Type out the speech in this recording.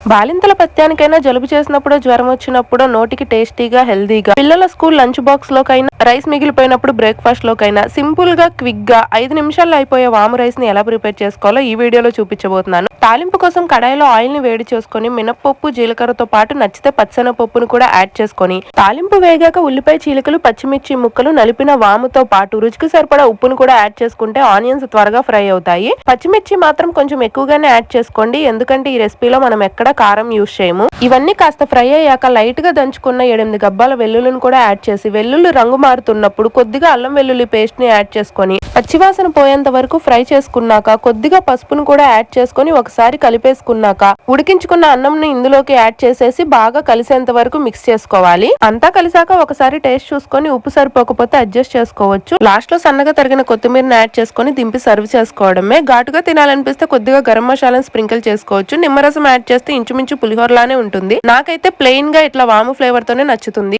బాలింతల పత్యానికైనా జలుబు చేసినప్పుడు జ్వరం వచ్చినప్పుడు నోటికి టేస్టీగా హెల్దీగా పిల్లల స్కూల్ లంచ్ బాక్స్ లోకైనా రైస్ మిగిలిపోయినప్పుడు బ్రేక్ఫాస్ట్ లోకైనా సింపుల్గా క్విక్గా ఐదు నిమిషాల్లో అయిపోయే వాము రైస్ని ఎలా ప్రిపేర్ చేసుకోవాలో ఈ వీడియోలో చూపించబోతున్నాను. తాలింపు కోసం కడాయిలో ఆయిల్ని వేడి చేసుకొని మినప్పప్పు జీలకర్రతో పాటు నచ్చితే పచ్చనపప్పును కూడా యాడ్ చేసుకొని తాలింపు వేగాక ఉల్లిపాయ చీలికలు పచ్చిమిర్చి ముక్కలు నలిపిన వాముతో పాటు రుచికి సరిపడా ఉప్పును కూడా యాడ్ చేసుకుంటే ఆనియన్స్ త్వరగా ఫ్రై అవుతాయి. పచ్చిమిర్చి మాత్రం కొంచెం ఎక్కువగానే యాడ్ చేసుకోండి ఎందుకంటే ఈ రెసిపీలో మనం ఎక్కడ కారం యూస్ చేయము. ఇవన్నీ కాస్త ఫ్రై అయ్యాక లైట్గా దంచుకున్న ఎనిమిది గబ్బాల వెల్లుల్లిని కూడా యాడ్ చేసి వెల్లుల్లి రంగు మారుతున్నప్పుడు కొద్దిగా అల్లం వెల్లుల్లి పేస్ట్ని యాడ్ చేసుకొని పచ్చివాసన పోయేంత వరకు ఫ్రై చేసుకున్నాక కొద్దిగా పసుపును కూడా యాడ్ చేసుకొని ఒకసారి కలిపేసుకున్నాక ఉడికించుకున్న అన్నంని ఇందులోకి యాడ్ చేసేసి బాగా కలిసేంత వరకు మిక్స్ చేసుకోవాలి. అంతా కలిసాక ఒకసారి టేస్ట్ చూసుకొని ఉప్పు సరిపోకపోతే అడ్జస్ట్ చేసుకోవచ్చు. లాస్ట్లో సన్నగా తరిగిన కొత్తిమీరని యాడ్ చేసుకొని దింపి సర్వ్ చేసుకోవడమే. ఘాటుగా తినాలనిపిస్తే కొద్దిగా గరం మసాలాను స్ప్రింకిల్ చేసుకోవచ్చు. నిమ్మరసం యాడ్ చేస్తే ఇంచుమించు పులిహోరలానే ఉంటుంది. నాకైతే ప్లెయిన్గా ఇట్లా వాము ఫ్లేవర్ తోనే నచ్చుతుంది.